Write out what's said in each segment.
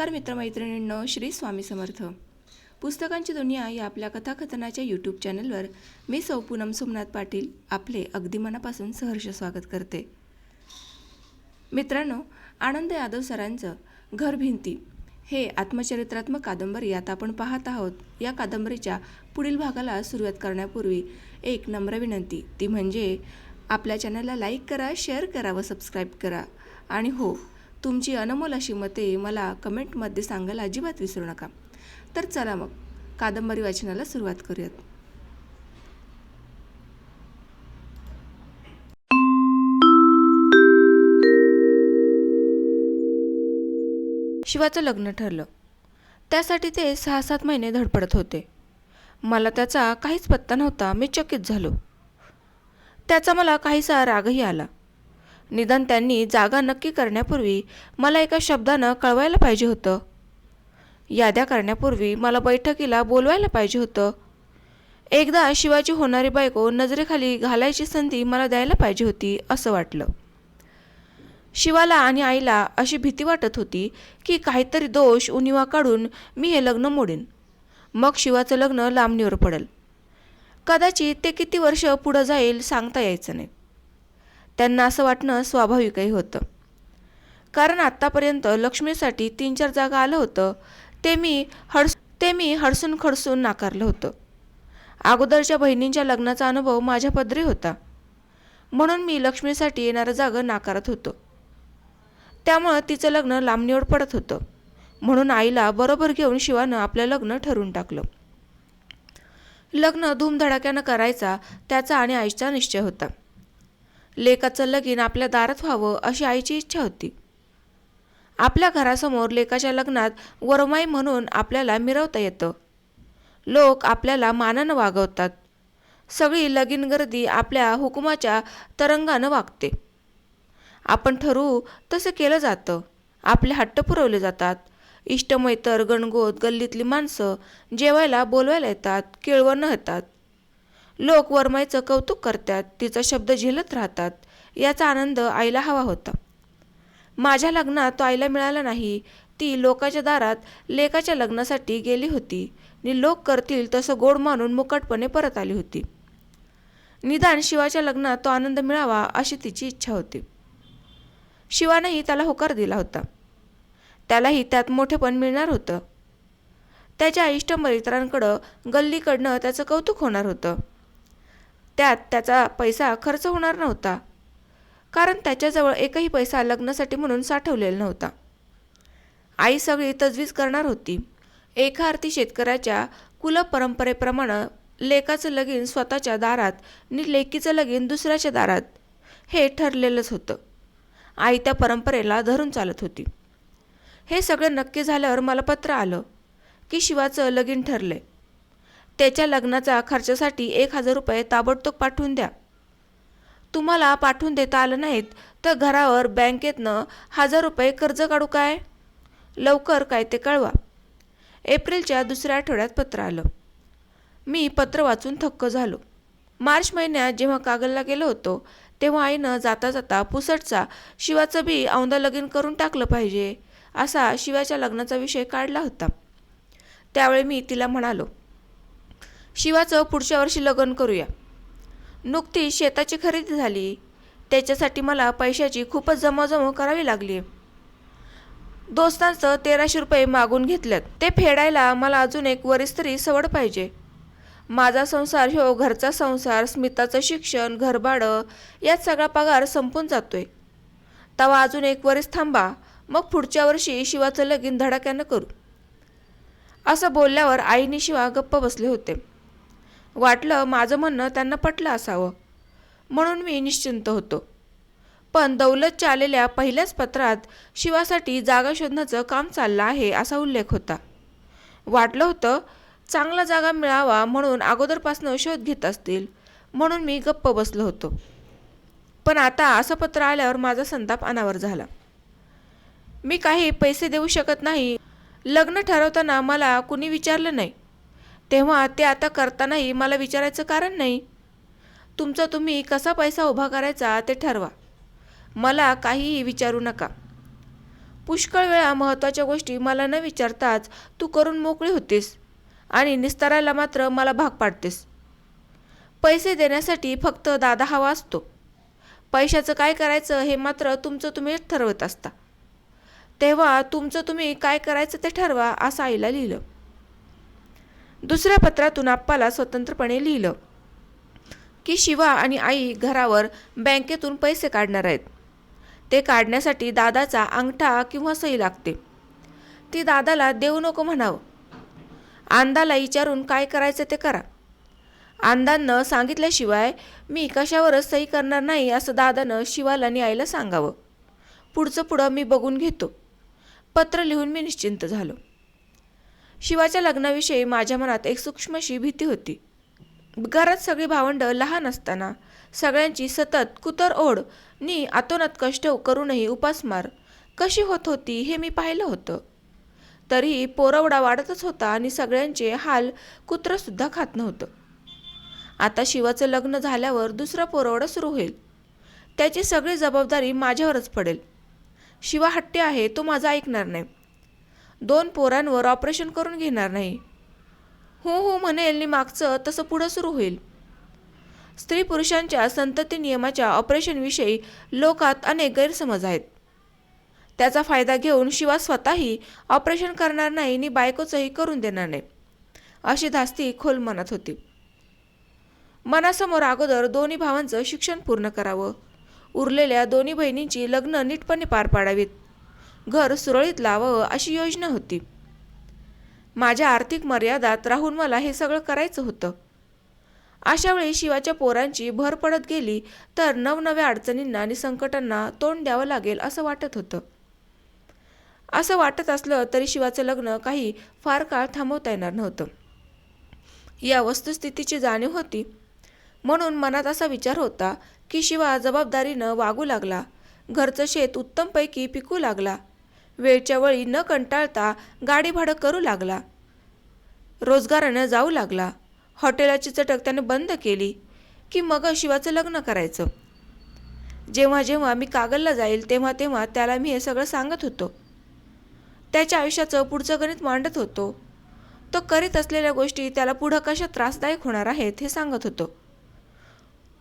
नमस्कार मित्रमैत्रिणींनो श्री स्वामी समर्थ. पुस्तकांची दुनिया या आपल्या कथाकथनाच्या यूट्यूब चॅनलवर मी सौ पूनम सोमनाथ पाटील आपले अगदी मनापासून सहर्ष स्वागत करते. मित्रांनो आनंद यादव सरांचं घर भिंती हे आत्मचरित्रात्मक कादंबरी आता आपण पाहत आहोत. या कादंबरीच्या पुढील भागाला सुरुवात करण्यापूर्वी एक नम्र विनंती. ती म्हणजे आपल्या चॅनलला लाईक करा शेअर करा व सबस्क्राईब करा. आणि हो तुमची अनमोल अशी मते मला कमेंटमध्ये सांगायला अजिबात विसरू नका. तर चला मग कादंबरी वाचनाला सुरुवात करूयात. शिवाचं लग्न ठरलं. त्यासाठी ते सहा सात महिने धडपडत होते. मला त्याचा काहीच पत्ता नव्हता. मी चकित झालो. त्याचा मला काहीसा रागही आला. निदान त्यांनी जागा नक्की करण्यापूर्वी मला एका शब्दानं कळवायला पाहिजे होतं. याद्या करण्यापूर्वी मला बैठकीला बोलवायला पाहिजे होतं. एकदा शिवाची होणारी बायको नजरेखाली घालायची संधी मला द्यायला पाहिजे होती असं वाटलं. शिवाला आणि आईला अशी भीती वाटत होती की काहीतरी दोष उणिवा काढून मी हे लग्न मोडीन. मग शिवाचं लग्न लांबणीवर पडेल. कदाचित ते किती वर्ष पुढं जाईल सांगता यायचं नाही. त्यांना असं वाटणं स्वाभाविकही होतं. कारण आत्तापर्यंत लक्ष्मीसाठी तीन चार जागा आलं होतं ते मी हडस ते मी हडसून खडसून नाकारलं होतं. अगोदरच्या बहिणींच्या लग्नाचा अनुभव माझ्या पदरी होता. म्हणून मी लक्ष्मीसाठी येणारं जागा नाकारत होतो. त्यामुळं तिचं लग्न लांबणीवर पडत होतं. म्हणून आईला बरोबर घेऊन शिवानं आपलं लग्न ठरवून टाकलं. लग्न धूमधडाक्यानं करायचा त्याचा आणि आईचा निश्चय होता. लेकाचं लगीन आपल्या दारात व्हावं अशी आईची इच्छा होती. आपल्या घरासमोर लेकाच्या लग्नात वरमाई म्हणून आपल्याला मिरवता येतं. लोक आपल्याला मानानं वागवतात. सगळी लगीन गर्दी आपल्या हुकुमाच्या तरंगानं वागते. आपण ठरवू तसं केलं जातं. आपले हट्ट पुरवले जातात. इष्टमैतर गणगोत गल्लीतली माणसं जेवायला बोलवायला येतात केळवणं येतात. लोक वरमाईचं कौतुक करतात तिचा शब्द झेलत राहतात याचा आनंद आईला हवा होता. माझ्या लग्नात तो आईला मिळाला नाही ती लोकाच्या दारात लेकाच्या लग्नासाठी गेली होती. आणि लोक करतील तसं गोड मानून मुकटपणे परत आली होती. निदान शिवाच्या लग्नात तो आनंद मिळावा अशी तिची इच्छा होती. शिवानंही त्याला होकार दिला होता. त्यालाही त्यात मोठेपण मिळणार होतं. त्याच्या इष्टमित्रांकडं गल्लीकडनं त्याचं कौतुक होणार होतं. त्यात त्याचा पैसा खर्च होणार नव्हता. कारण त्याच्याजवळ एकही पैसा लग्नासाठी म्हणून साठवलेला नव्हता. आई सगळी तजवीज करणार होती. एका अर्थी शेतकऱ्याच्या कुलपरंपरेप्रमाणे लेकाचं लगीन स्वतःच्या दारात आणि लेकीचं लगीन दुसऱ्याच्या दारात हे ठरलेलंच होतं. आई त्या परंपरेला धरून चालत होती. हे सगळं नक्की झाल्यावर मला पत्र आलं की शिवाचं लगीन ठरले त्याच्या लग्नाचा खर्चासाठी एक हजार रुपये ताबडतोब पाठवून द्या. तुम्हाला पाठवून देता आलं नाहीत तर घरावर बँकेतनं हजार रुपये कर्ज काढू काय? लवकर काय ते कळवा. एप्रिलच्या दुसऱ्या आठवड्यात पत्र आलं. मी पत्र वाचून थक्क झालो. मार्च महिन्यात जेव्हा कागलला गेलो होतो तेव्हा आईनं जाता जाता पुसटचा शिवाचं बी औंदा लगीन करून टाकलं पाहिजे असा शिवाच्या लग्नाचा विषय काढला होता. त्यावेळी मी तिला म्हणालो शिवाचं पुढच्या वर्षी लग्न करूया. नुकतीच शेताची खरेदी झाली. त्याच्यासाठी मला पैशाची खूपच जमाजमा करावी लागली. दोस्तांचं तेराशे रुपये मागून घेतल्यात. ते फेडायला मला अजून एक वरिस्तरी सवड पाहिजे. माझा संसार ह्यो घरचा संसार स्मिताचं शिक्षण घरभाडं यात सगळा पगार संपून जातोय. तवा अजून एक वरीस थांबा मग पुढच्या वर्षी शिवाचं लगीन धडाक्यानं करू. असं बोलल्यावर आईने शिवा गप्प बसले होते. वाटलं माझं म्हणणं त्यांना पटलं असावं. म्हणून मी निश्चिंत होतो. पण दौलतच्या आलेल्या पहिल्याच पत्रात शिवासाठी जागा शोधण्याचं काम चाललं आहे असा उल्लेख होता. वाटलं होतं चांगला जागा मिळावा म्हणून अगोदरपासनं शोध घेत असतील म्हणून मी गप्प बसलो होतो. पण आता असं पत्र आल्यावर माझा संताप अनावर झाला. मी काही पैसे देऊ शकत नाही. लग्न ठरवताना मला कुणी विचारलं नाही. तेव्हा ते आता करतानाही मला विचारायचं कारण नाही. तुमचा तुम्ही कसा पैसा उभा करायचा ते ठरवा. मला काहीही विचारू नका. पुष्कळ वेळा महत्त्वाच्या गोष्टी मला न विचारताच तू करून मोकळी होतीस आणि निस्तारायला मात्र मला भाग पाडतेस. पैसे देण्यासाठी फक्त दादा हवा असतो. पैशाचं काय करायचं हे मात्र तुमचं तुम्हीच ठरवत असता. तेव्हा तुमचं तुम्ही काय करायचं ते ठरवा असं आईला लिहिलं. दुसऱ्या पत्रातून आप्पाला स्वतंत्रपणे लिहिलं की शिवा आणि आई घरावर बँकेतून पैसे काढणार आहेत. ते काढण्यासाठी दादाचा अंगठा किंवा सही लागते. ती दादाला देऊ नको म्हणावं. आंदाला विचारून काय करायचं ते करा. आंदानं सांगितल्याशिवाय मी कशावरच सही करणार नाही असं दादानं शिवाला आणि आईला सांगावं. पुढचं पुढं मी बघून घेतो. पत्र लिहून मी निश्चिंत झालो. शिवाच्या लग्नाविषयी माझ्या मनात एक सूक्ष्मशी भीती होती. घरात सगळी भावंड लहान असताना सगळ्यांची सतत कुतर ओढ नी आतोनात कष्ट करूनही उपासमार कशी होत होती हे मी पाहिलं होतं. तरीही पोरवडा वाढतच होता आणि सगळ्यांचे हाल कुत्रंसुद्धा खात नव्हतं. आता शिवाचं लग्न झाल्यावर दुसरा पोरवडा सुरू होईल. त्याची सगळी जबाबदारी माझ्यावरच पडेल. शिवा हट्टी आहे तो माझा ऐकणार नाही. दोन पोरांवर ऑपरेशन करून घेणार नाही. हो हो म्हणेल नि मागचं तसं पुढं सुरू होईल. स्त्री पुरुषांच्या संतती नियमाच्या ऑपरेशनविषयी लोकात अनेक गैरसमज आहेत. त्याचा फायदा घेऊन शिवा स्वतःही ऑपरेशन करणार नाही आणि बायकोचंही करून देणार नाही अशी धास्ती खोल मनात होती. मनासमोर अगोदर दोन्ही भावांचं शिक्षण पूर्ण करावं. उरलेल्या दोन्ही बहिणींची लग्न नीटपणे पार पाडावीत. घर सुरळीत लावावं अशी योजना होती. माझ्या आर्थिक मर्यादात राहून मला हे सगळं करायचं होतं. अशा वेळी शिवाच्या पोरांची भर पडत गेली तर नवनव्या अडचणींना आणि संकटांना तोंड द्यावं लागेल असं वाटत होतं. असं वाटत असलं तरी शिवाचं लग्न काही फार काळ थांबवता येणार नव्हतं. या वस्तुस्थितीची जाणीव होती. म्हणून मनात असा विचार होता की शिवा जबाबदारीनं वागू लागला. घरचं शेत उत्तमपैकी पिकू लागला. वेळच्या वेळी न कंटाळता गाडी भाडं करू लागला. रोजगारानं जाऊ लागला. हॉटेलाची चटक त्याने बंद केली की मग शिवाचं लग्न करायचं. जेव्हा जेव्हा मी कागलला जाईल तेव्हा तेव्हा त्याला मी हे सगळं सांगत होतो. त्याच्या आयुष्याचं पुढचं गणित मांडत होतो. तो करीत असलेल्या गोष्टी त्याला पुढं कशा त्रासदायक होणार आहेत हे सांगत होतो.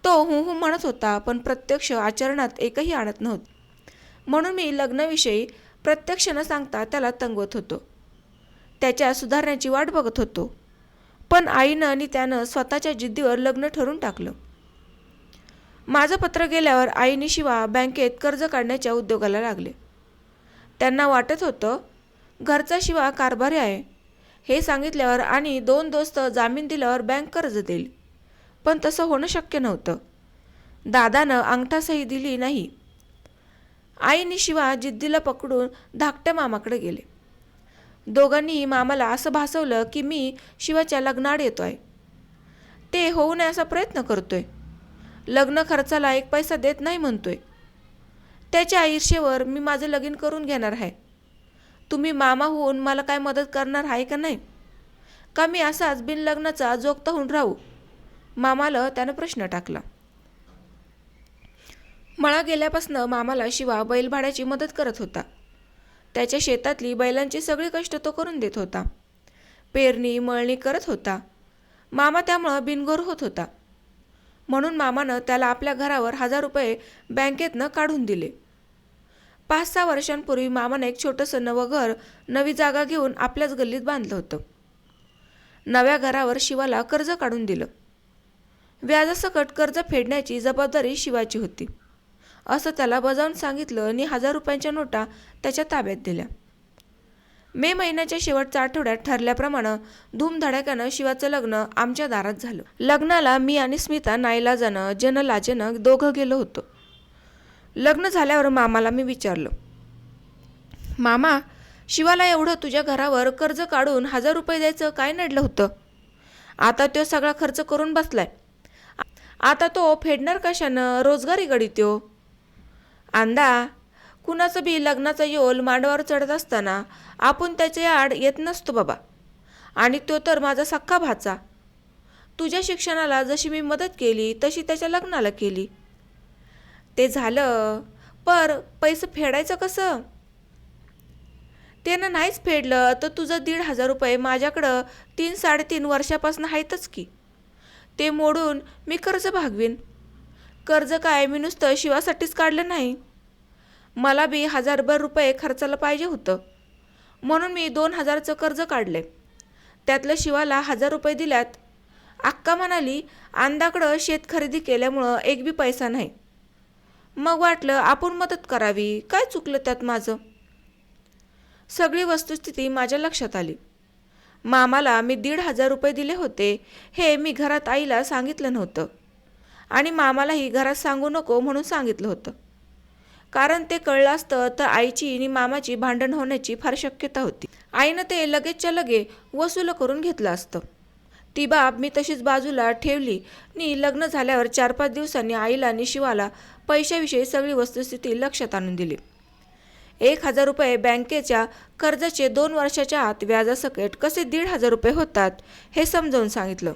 तो हू हू म्हणत होता पण प्रत्यक्ष आचरणात एकही आणत नव्हतं. म्हणून मी लग्नाविषयी प्रत्यक्ष न सांगता त्याला तंगवत होतो. त्याच्या सुधारण्याची वाट बघत होतो. पण आईनं आणि त्यानं स्वतःच्या जिद्दीवर लग्न ठरून टाकलं. माझं पत्र गेल्यावर आईने शिवा बँकेत कर्ज काढण्याच्या उद्योगाला लागले. त्यांना वाटत होतं घरचा शिवा कारभारी आहे. हे सांगितल्यावर आणि दोन दोस्त जामीन दिल्यावर बँक कर्ज देईल. पण तसं होणं शक्य नव्हतं. दादानं अंगठासही दिली नाही. आईने शिवा जिद्दीला पकडून धाकट्या मामाकडे गेले. दोघांनी मामाला असं भासवलं की मी शिवाच्या लग्नाड आहे ते होऊ नये असा प्रयत्न करतोय. लग्न खर्चाला एक पैसा देत नाही म्हणतोय. त्याच्या ईर्षेवर मी माझं लगीन करून घेणार आहे. तुम्ही मामा होऊन मला काय मदत करणार आहे का नाही? का मी असाच बिनलग्नाचा जोगता होऊन राहू? मामाला त्यानं प्रश्न टाकला. मळा गेल्यापासून मामाला शिवा बैलभाड्याची मदत करत होता. त्याच्या शेतातली बैलांची सगळी कष्ट तो करून देत होता. पेरणी मळणी करत होता. मामा त्यामुळं बिनगोर होत होता. म्हणून मामानं त्याला आपल्या घरावर हजार रुपये बँकेतनं काढून दिले. पाच सहा वर्षांपूर्वी मामानं एक छोटंसं नवं घर नवी जागा घेऊन आपल्याच गल्लीत बांधलं होतं. नव्या घरावर शिवाला कर्ज काढून दिलं. व्याजासकट कर्ज फेडण्याची जबाबदारी शिवाची होती. असं त्याला बजावून सांगितलं आणि हजार रुपयांच्या नोटा त्याच्या ताब्यात दिल्या. मे महिन्याच्या शेवटच्या आठवड्यात ठरल्याप्रमाणे धूमधडाक्यानं शिवाचं लग्न आमच्या दारात झालं. लग्नाला मी आणि स्मिता नाईलाजानं जनलाजेनं दोघं गेलो होतो. लग्न झाल्यावर मामाला मी विचारलं मामा शिवाला एवढं तुझ्या घरावर कर्ज काढून हजार रुपये द्यायचं काय नडलं होतं? आता तो सगळा खर्च करून बसलाय. आता तो फेडणार कशानं? रोजगारी गडित्यो आंदा कुणाचं बी लग्नाचा योल मांडवावर चढत असताना आपण त्याचे आड येत नसतो बाबा. आणि तो तर माझा सख्खा भाचा. तुझ्या शिक्षणाला जशी मी मदत केली तशी त्याच्या लग्नाला केली. ते झालं पर पैसे फेडायचं कसं? त्यानं नाहीच फेडलं तर तुझं दीड हजार रुपये माझ्याकडं तीन साडेतीन वर्षापासून आहेतच की. ते मोडून मी कर्ज भागवीन. कर्ज काय? मी नुसतं शिवासाठीच काढलं नाही. मला बी हजारभर रुपये खर्चाला पाहिजे होतं. म्हणून मी दोन हजारचं कर्ज काढले. त्यातलं शिवाला हजार रुपये दिल्यात. अक्का म्हणाली अंदाकडं शेत खरेदी केल्यामुळं एक बी पैसा नाही. मग वाटलं आपण मदत करावी. काय चुकलं त्यात माझं? सगळी वस्तुस्थिती माझ्या लक्षात आली. मामाला मी दीड हजार रुपये दिले होते हे मी घरात आईला सांगितलं नव्हतं. आणि मामालाही घरात सांगू नको म्हणून सांगितलं होतं. कारण ते कळलं असतं तर आईची आणि मामाची भांडण होण्याची फार शक्यता होती. आईनं ते लगेचच्या लगे वसूल करून घेतलं असतं. ती बाब मी तशीच बाजूला ठेवली. नि लग्न झाल्यावर चार पाच दिवसांनी आईला आणि शिवाला पैशाविषयी सगळी वस्तुस्थिती लक्षात आणून दिली. एक हजार रुपये बँकेच्या कर्जाचे दोन वर्षाच्या आत व्याजासकट कसे दीड हजार रुपये होतात हे समजावून सांगितलं.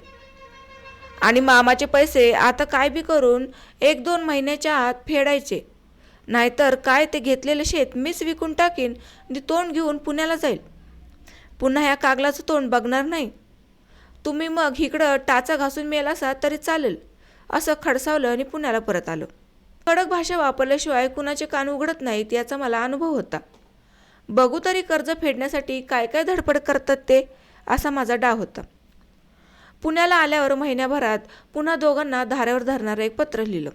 आणि मामाचे पैसे आता काय बी करून एक दोन महिन्याच्या आत फेडायचे. नाहीतर काय ते घेतलेले शेत मीच विकून टाकीन आणि तोंड घेऊन पुण्याला जाईल. पुन्हा ह्या कागलाचं तोंड बघणार नाही. तुम्ही मग इकडं टाचा घासून मेल असा तरी चालेल असं खडसावलं आणि पुण्याला परत आलं. कडक भाषा वापरल्याशिवाय कुणाचे कान उघडत नाहीत याचा मला अनुभव होता. बघू तरी कर्ज फेडण्यासाठी काय काय धडपड करतात ते असा माझा डाव होता. पुण्याला आल्यावर महिन्याभरात पुन्हा दोघांना धारेवर धरणारं एक पत्र लिहिलं.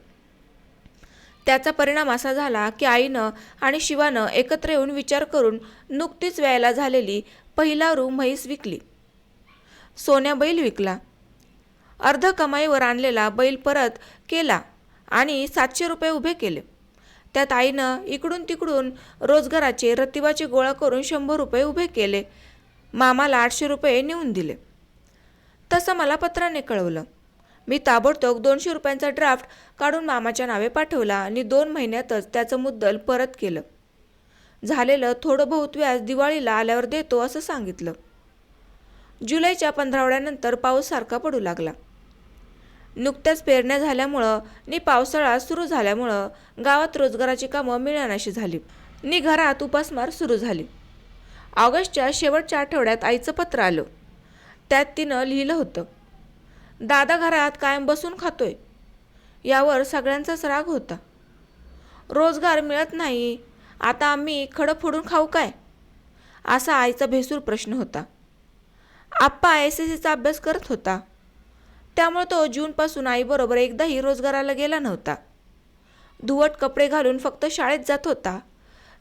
त्याचा परिणाम असा झाला की आईनं आणि शिवानं एकत्र येऊन विचार करून नुकतीच व्यायला झालेली पहिला रू म्हैस विकली. सोन्या बैल विकला. अर्ध कमाईवर आणलेला बैल परत केला आणि सातशे रुपये उभे केले. त्यात आईनं इकडून तिकडून रोजगाराचे रतिबाचे गोळा करून शंभर रुपये उभे केले. मामाला आठशे रुपये नेऊन दिले. तसं मला पत्राने कळवलं. मी ताबडतोब दोनशे रुपयांचा ड्राफ्ट काढून मामाच्या नावे पाठवला आणि दोन महिन्यातच त्याचं मुद्दल परत केलं. झालेलं थोडं बहुत व्याज दिवाळीला आल्यावर देतो असं सांगितलं. जुलैच्या पंधरावड्यानंतर पाऊस सारखा पडू लागला. नुकत्याच पेरण्या झाल्यामुळं नि पावसाळा सुरू झाल्यामुळं गावात रोजगाराची कामं मिळण्याशी झाली. नि घरात उपासमार सुरू झाली. ऑगस्टच्या शेवटच्या आठवड्यात आईचं पत्र आलं. त्यात तिनं लिहिलं होतं दादा घरात कायम बसून खातोय यावर सगळ्यांचाच राग होता. रोजगार मिळत नाही आता आम्ही खडं फोडून खाऊ काय? असा आईचा भेसूर प्रश्न होता. आप्पा एस एस सीचा अभ्यास करत होता. त्यामुळे तो जूनपासून आईबरोबर एकदाही रोजगाराला गेला नव्हता. धुवट कपडे घालून फक्त शाळेत जात होता.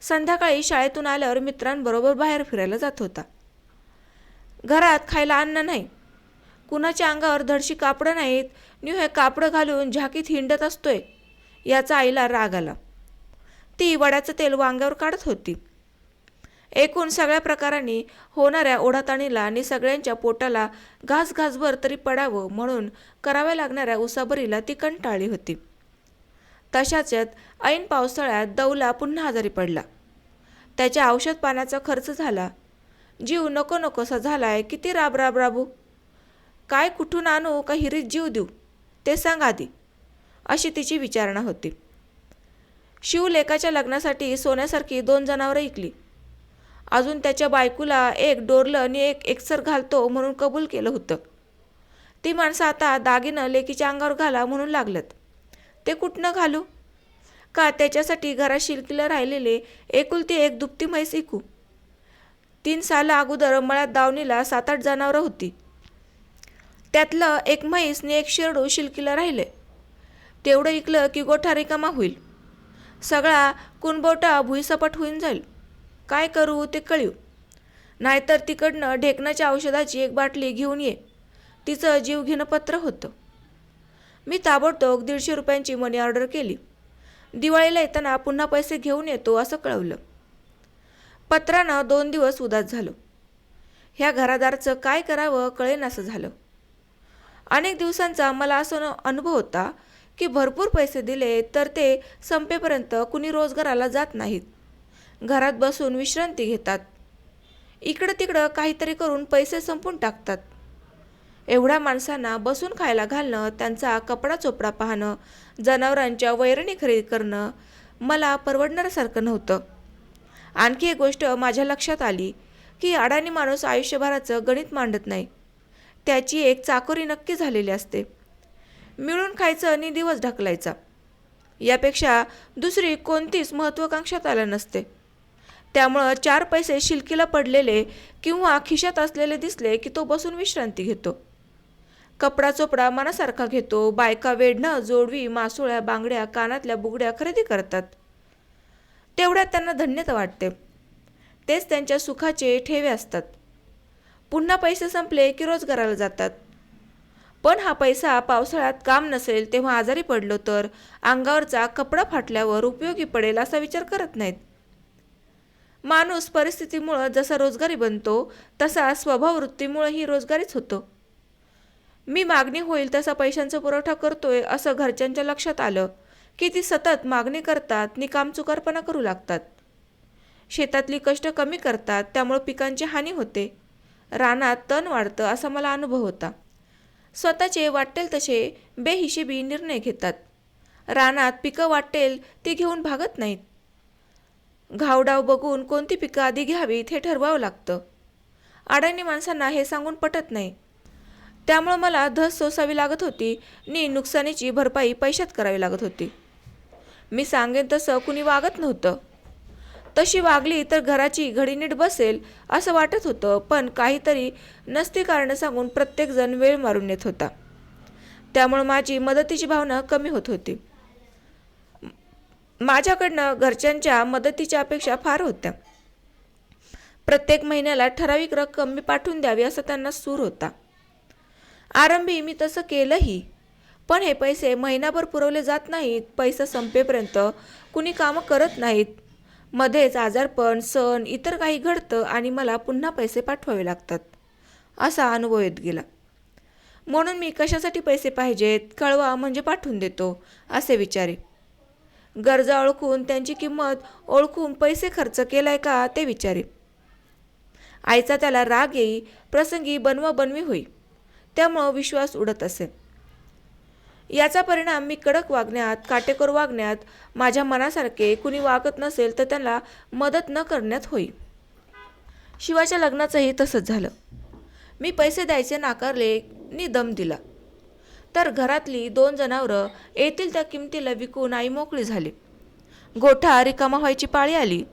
संध्याकाळी शाळेतून आल्यावर मित्रांबरोबर बाहेर फिरायला जात होता. घरात खायला अन्न नाही. कुणाच्या अंगावर धडशी कापडं नाहीत न्यू हे कापडं घालून झाकीत हिंडत असतोय याचा आईला राग आला. ती वड्याचं तेल वांग्यावर काढत होती. एकूण सगळ्या प्रकारांनी होणाऱ्या ओढाताणीला आणि सगळ्यांच्या पोटाला घास घासभर तरी पडावं म्हणून कराव्या लागणाऱ्या उसाबरीला ती कंटाळली होती. तशाच ऐन पावसाळ्यात दौला पुन्हा आजारी पडला. त्याच्या औषध पाण्याचा खर्च झाला. जीव नको नकोसा झालाय किती राब राब राबू? काय कुठून आणू का हिरीत जीव देऊ? ते सांग आधी. अशी तिची विचारणा होती. शिवलेखाच्या लग्नासाठी सोन्यासारखी दोन जनावरं ऐकली. अजून त्याच्या बायकोला एक डोरलं आणि एक एकसर घालतो म्हणून कबूल केलं होतं. ती माणसं आता दागिनं लेकीच्या अंगावर घाला म्हणून लागलत ते कुठनं घालू? का त्याच्यासाठी घरात शिलकीला राहिलेले एकुलती एक दुपती म्हैस ऐकू? तीन साला अगोदर मळ्यात दावणीला सात आठ जनावरं होती. त्यातलं एक म्हैस आणि एक शेरडू शिलकीला राहिले. तेवढं ऐकलं की गोठा रिकामा होईल. सगळा कुणबोटा भुईसपाट होऊन जाईल. काय करू ते कळू नाहीतर तिकडनं ढेकणाच्या औषधाची एक बाटली घेऊन ये. तिचं जीव घेणं पत्र होतं. मी ताबडतोब दीडशे रुपयांची मनी ऑर्डर केली. दिवाळीला येताना पुन्हा पैसे घेऊन येतो असं कळवलं. पत्रानं दोन दिवस उदास झालो. ह्या घरादारचं काय करावं कळेनासं झालं. अनेक दिवसांचा मला असं अनुभव होता की भरपूर पैसे दिले तर ते संपेपर्यंत कुणी रोजगाराला जात नाहीत. घरात बसून विश्रांती घेतात. इकडं तिकडं काहीतरी करून पैसे संपून टाकतात. एवढ्या माणसांना बसून खायला घालणं त्यांचा कपडा चोपडा पाहणं जनावरांच्या वैरणी खरेदी करणं मला परवडणाऱ्यासारखं नव्हतं. आणखी एक गोष्ट माझ्या लक्षात आली की अडाणी माणूस आयुष्यभराचं गणित मांडत नाही. त्याची एक चाकोरी नक्की झालेली असते. मिळून खायचं आणि दिवस ढकलायचा. यापेक्षा दुसरी कोणतीच महत्त्वाकांक्षा त्याला नसते. त्यामुळं चार पैसे शिलकीला पडलेले किंवा खिशात असलेले दिसले की तो बसून विश्रांती घेतो. कपडा चोपडा मनासारखा घेतो बायका वेढणं जोडवी मासुळ्या बांगड्या कानातल्या बुगड्या खरेदी करतात. तेवढ्यात त्यांना धन्यता वाटते. तेच त्यांच्या सुखाचे ठेवे असतात. पुन्हा पैसे संपले की रोजगाराला जातात. पण हा पैसा पावसाळ्यात काम नसेल तेव्हा आजारी पडलो तर अंगावरचा कपडा फाटल्यावर उपयोगी पडेल असा विचार करत नाहीत. माणूस परिस्थितीमुळं जसा रोजगारी बनतो तसा स्वभाव वृत्तीमुळंही रोजगारीच होतो. मी मागणी होईल तसा पैशांचा पुरवठा करतोय असं घरच्यांच्या लक्षात आलं. की ती सतत मागणी करतात नि कामचुकारपणा करू लागतात. शेतातली कष्ट कमी करतात त्यामुळं पिकांची हानी होते. रानात तण वाढतं असा मला अनुभव होता. स्वतःचे वाटेल तसे बेहिशेबी निर्णय घेतात. रानात पिकं वाटेल ती घेऊन भागत नाहीत. घावडाव बघून कोणती पिकं आधी घ्यावीत हे ठरवावं लागतं. अडाणी माणसांना हे सांगून पटत नाही. त्यामुळं मला धस सोसावी लागत होती. नि नुकसानीची भरपाई पैशात करावी लागत होती. मी सांगेन तसं कुणी वागत नव्हतं. तशी वागली तर घराची घडी नीट बसेल असं वाटत होतं पण काहीतरी नसती कारणं सांगून प्रत्येकजण वेळ मारून येत होता. त्यामुळं माझी मदतीची भावना कमी होत होती. माझ्याकडनं घरच्यांच्या मदतीच्या अपेक्षा फार होत्या. प्रत्येक महिन्याला ठराविक रक्कम मी पाठवून द्यावी असा त्यांना सूर होता. आरंभी मी तसं केलंही. पण हे पैसे महिनाभर पुरवले जात नाहीत पैसा संपेपर्यंत कुणी कामं करत नाहीत. मध्येच आजारपण सण इतर काही घडतं आणि मला पुन्हा पैसे पाठवावे लागतात असा अनुभव येत गेला. म्हणून मी कशासाठी पैसे पाहिजेत कळवा म्हणजे पाठवून देतो असे विचारे. गरजा ओळखून त्यांची किंमत ओळखून पैसे खर्च केलाय का ते विचारे. आईचा त्याला राग येई प्रसंगी बनवा बनवी होई. त्यामुळं विश्वास उडत असे. याचा परिणाम मी कडक वागण्यात काटेकोर वागण्यात माझ्या मनासारखे कुणी वागत नसेल तर त्यांना मदत न करण्यात होई. शिवाच्या लग्नाचंही तसंच झालं. मी पैसे द्यायचे नाकारले नि दम दिला. तर घरातली दोन जनावरं येतील त्या किमतीला विकून आई मोकळी झाली. गोठा रिकामा व्हायची पाळी आली.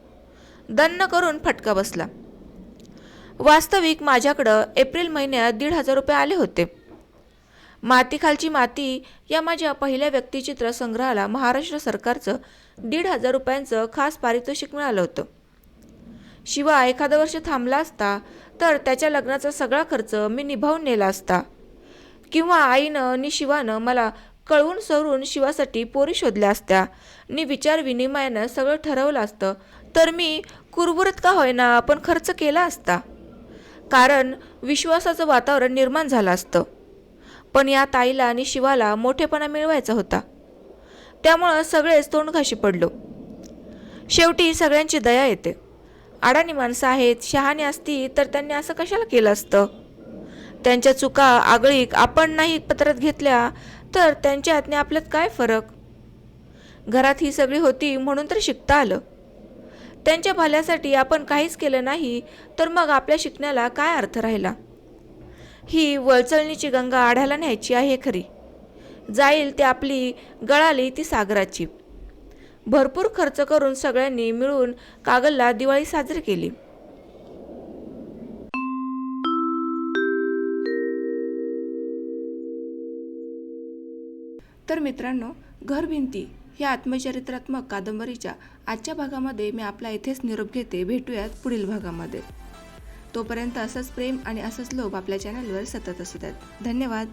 दन्न करून फटका बसला. वास्तविक माझ्याकडं एप्रिल महिन्यात दीड हजार रुपये आले होते. मातीखालची माती या माझ्या पहिल्या व्यक्तिचित्र संग्रहाला महाराष्ट्र सरकारचं दीड हजार रुपयांचं खास पारितोषिक मिळालं होतं. शिवाय एखादं वर्ष थांबला असता तर त्याच्या लग्नाचा सगळा खर्च मी निभावून नेला असता. किंवा आईनं नि शिवानं मला कळवून सवरून शिवासाठी पोरी शोधल्या असत्या नि विचार विनिमयानं सगळं ठरवलं असतं तर मी कुरबुरत का होईना आपण खर्च केला असता? कारण विश्वासाचं वातावरण निर्माण झालं असतं. पण या ताईला आणि शिवाला मोठेपणा मिळवायचा होता. त्यामुळं सगळेच तोंडघाशी पडलो. शेवटी सगळ्यांची दया येते. अडाणी माणसं आहेत शहाणी असती तर त्यांनी असं कशाला केलं असतं? त्यांच्या चुका आगळीक आपण नाही पत्रात घेतल्या तर त्यांच्या आणि आपल्यात काय फरक? घरात ही सगळी होती म्हणून तर शिकता आलं. त्यांच्या भल्यासाठी आपण काहीच केलं नाही तर मग आपल्या शिकण्याला काय अर्थ राहिला? ही वळचळणीची गंगा आढ्याला न्यायची आहे खरी. जाईल ते आपली गळाली ती सागराची. भरपूर खर्च करून सगळ्यांनी मिळून कागलला दिवाळी साजरी केली. तर मित्रांनो घरभिंती या आत्मचरित्रात्मक कादंबरीच्या आजच्या भागामध्ये मी आपला इथेच निरोप घेते. भेटूयात पुढील भागामध्ये. तोपर्यंत असंच प्रेम आणि असंच लोभ आपल्या चॅनलवर सतत असू द्यात धन्यवाद.